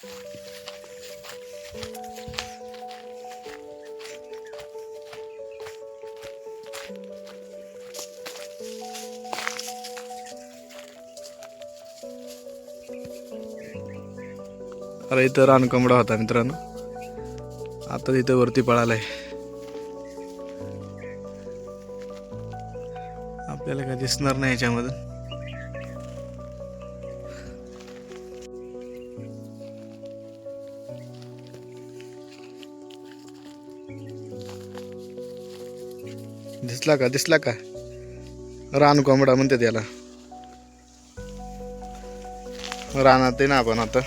अरे इथं रानकोंबडा होता मित्रांनो. आता तिथं वरती पळालाय. आपल्याला काय दिसणार नाही याच्यामधून. दिसला का? दिसला का? रान कोंबडा म्हणते त्याला. रानात आहे ना आपण आता.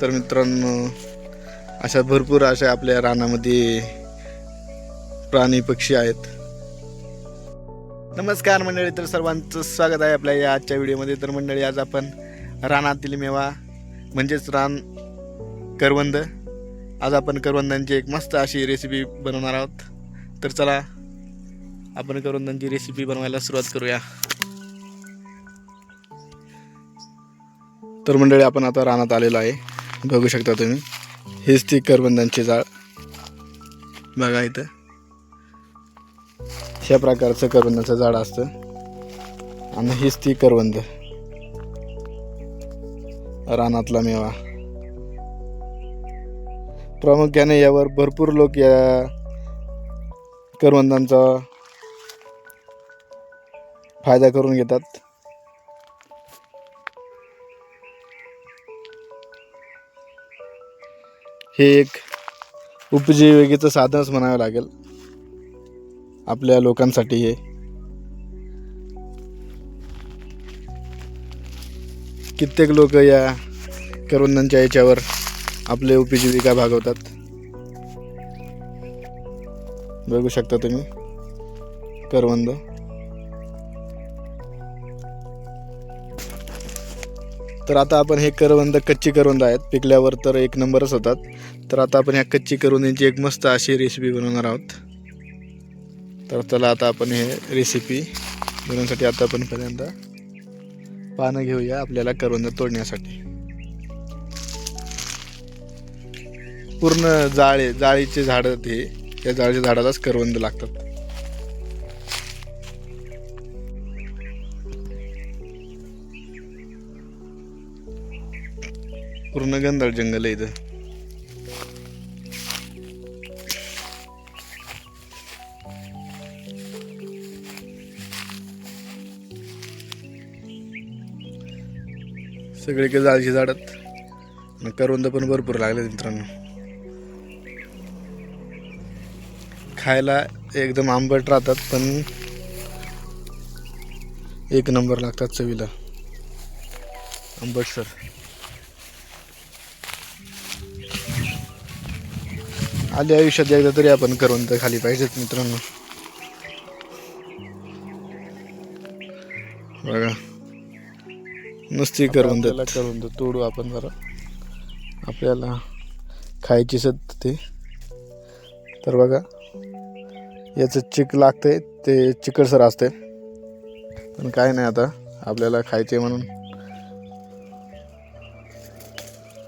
तर मित्रांनो अशा भरपूर अशा आपल्या रानामध्ये प्राणी पक्षी आहेत. नमस्कार मंडळी तर सर्वांचं स्वागत आहे आपल्या या आजच्या व्हिडिओमध्ये. तर मंडळी आज आपण रानातील मेवा म्हणजेच रान करवंद आज आपण करवंदांची एक मस्त अशी रेसिपी बनवणार आहोत. तर चला आपण करवंदांची रेसिपी बनवायला सुरुवात करूया. तर मंडळी आपण आता रानात आलेलो आहे. बघू शकता तुम्ही हेच ती करबंदांची जाळ. बघा इथं. ह्या प्रकारचं करवंदाचं झाड असतं. आणि हीच ती करवंद. रानातला मेवा. प्रामुख्याने यावर भरपूर लोक या करवंदांचा फायदा करून घेतात. हे एक उपजीविकेचं साधनच म्हणावं लागेल. आपल्या लोकांसाठी हे. कित्येक लोक या करवंदांच्या याच्यावर आपले उपजीविका भागवतात. बघू शकता तुम्ही. करवंद. तर आता आपण हे करवंद कच्ची करवंद आहेत. पिकल्यावर तर एक नंबरच होतात. तर आता आपण ह्या कच्ची करवंदीची एक मस्त अशी रेसिपी बनवणार आहोत. तर चला आता आपण हे रेसिपी बनवण्यासाठी आता आपण पहिल्यांदा पानं घेऊया आपल्याला करवंद तोडण्यासाठी. पूर्ण जाळे जाळीचे झाडं ते त्या जाळीच्या झाडालाच करवंद लागतात. पूर्ण गंधाळ जंगल आहे इथं. सगळीकडे जाळीचे झाडात करवंद पण भरपूर लागले मित्रांनो. खायला एकदम आंबट राहतात पण एक नंबर लागतात चवीला. आंबट सर आधी आयुष्यात एकदा तरी आपण करवंद खाली पाहिजेत मित्रांनो. बघा. नुसती करवंद करवंद तोडू आपण जरा. आपल्याला खायची सत ते. तर बघा. याचं चिक लागते ते चिकटसर असते पण काय नाही आता आपल्याला खायचे म्हणून.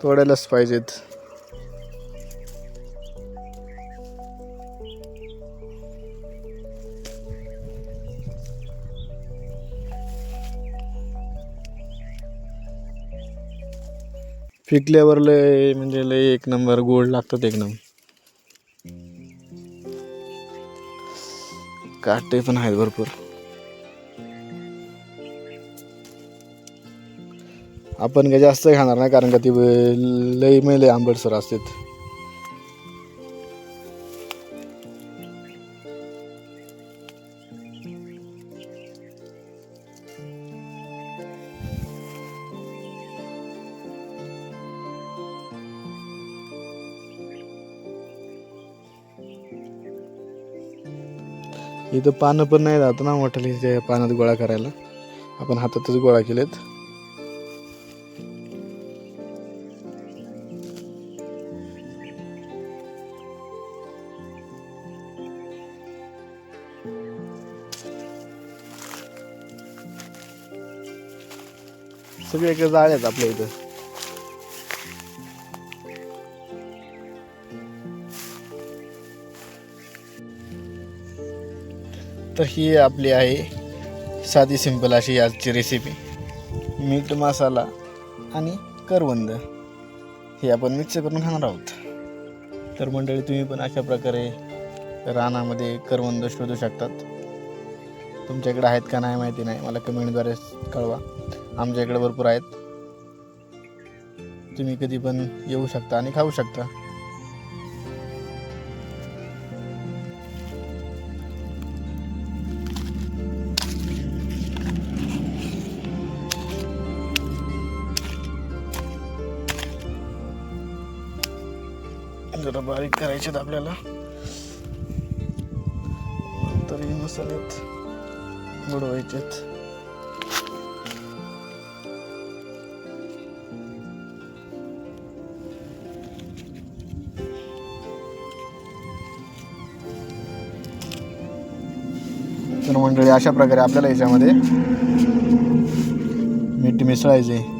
तोडायलाच पाहिजेत. पिकल्यावर लय म्हणजे लय एक नंबर गोड लागतात एक नंबर काटे पण आहेत भरपूर. आपण काय जास्त खाणार नाही कारण का ती लई लय मैले आंबटसर असतात. इथं पानं पण नाही राहत ना मोठ्याली त्या पानात गोळा करायला. आपण हातातच गोळा केलेत. सगळे इकडे जाळे आहेत आपल्या इथं. तर ही आपली आहे साधी सिंपल अशी आजची रेसिपी मीठ मसाला आणि करवंद. हे आपण मिक्स करून खाणार आहोत. तर मंडळी तुम्ही पण अशा प्रकारे रानामध्ये करवंद शोधू शकतात. तुमच्याकडे आहेत का नाही माहिती नाही मला कमेंटद्वारे कळवा. आमच्या इकडे भरपूर आहेत. तुम्ही कधी पण येऊ शकता आणि खाऊ शकता. जरा बारीक करायचे आपल्याला. नंतर हे मसाल्यात बुडवायचेत. तर मंडळी अशा प्रकारे आपल्याला याच्यामध्ये मीठ मिसळायचे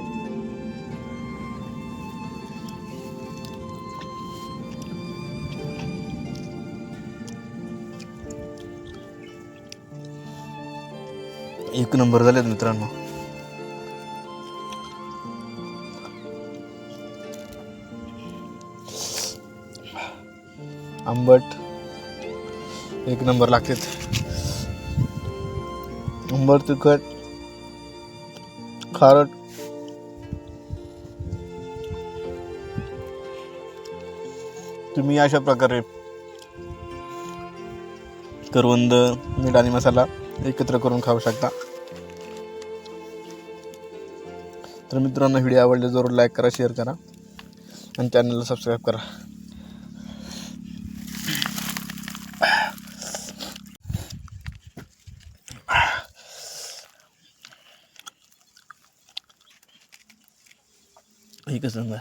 एक नंबर झालेत मित्रांनो. आंबट एक नंबर लागतात. आंबट तिखट खारट. तुम्ही अशा प्रकारे करवंद मीठ आणि मसाला एकत्र करून खाऊ शकता. तर मित्रांनो व्हिडिओ आवडले जरूर लाईक करा शेअर करा आणि चॅनलला सबस्क्राईब करा. एकच नंबर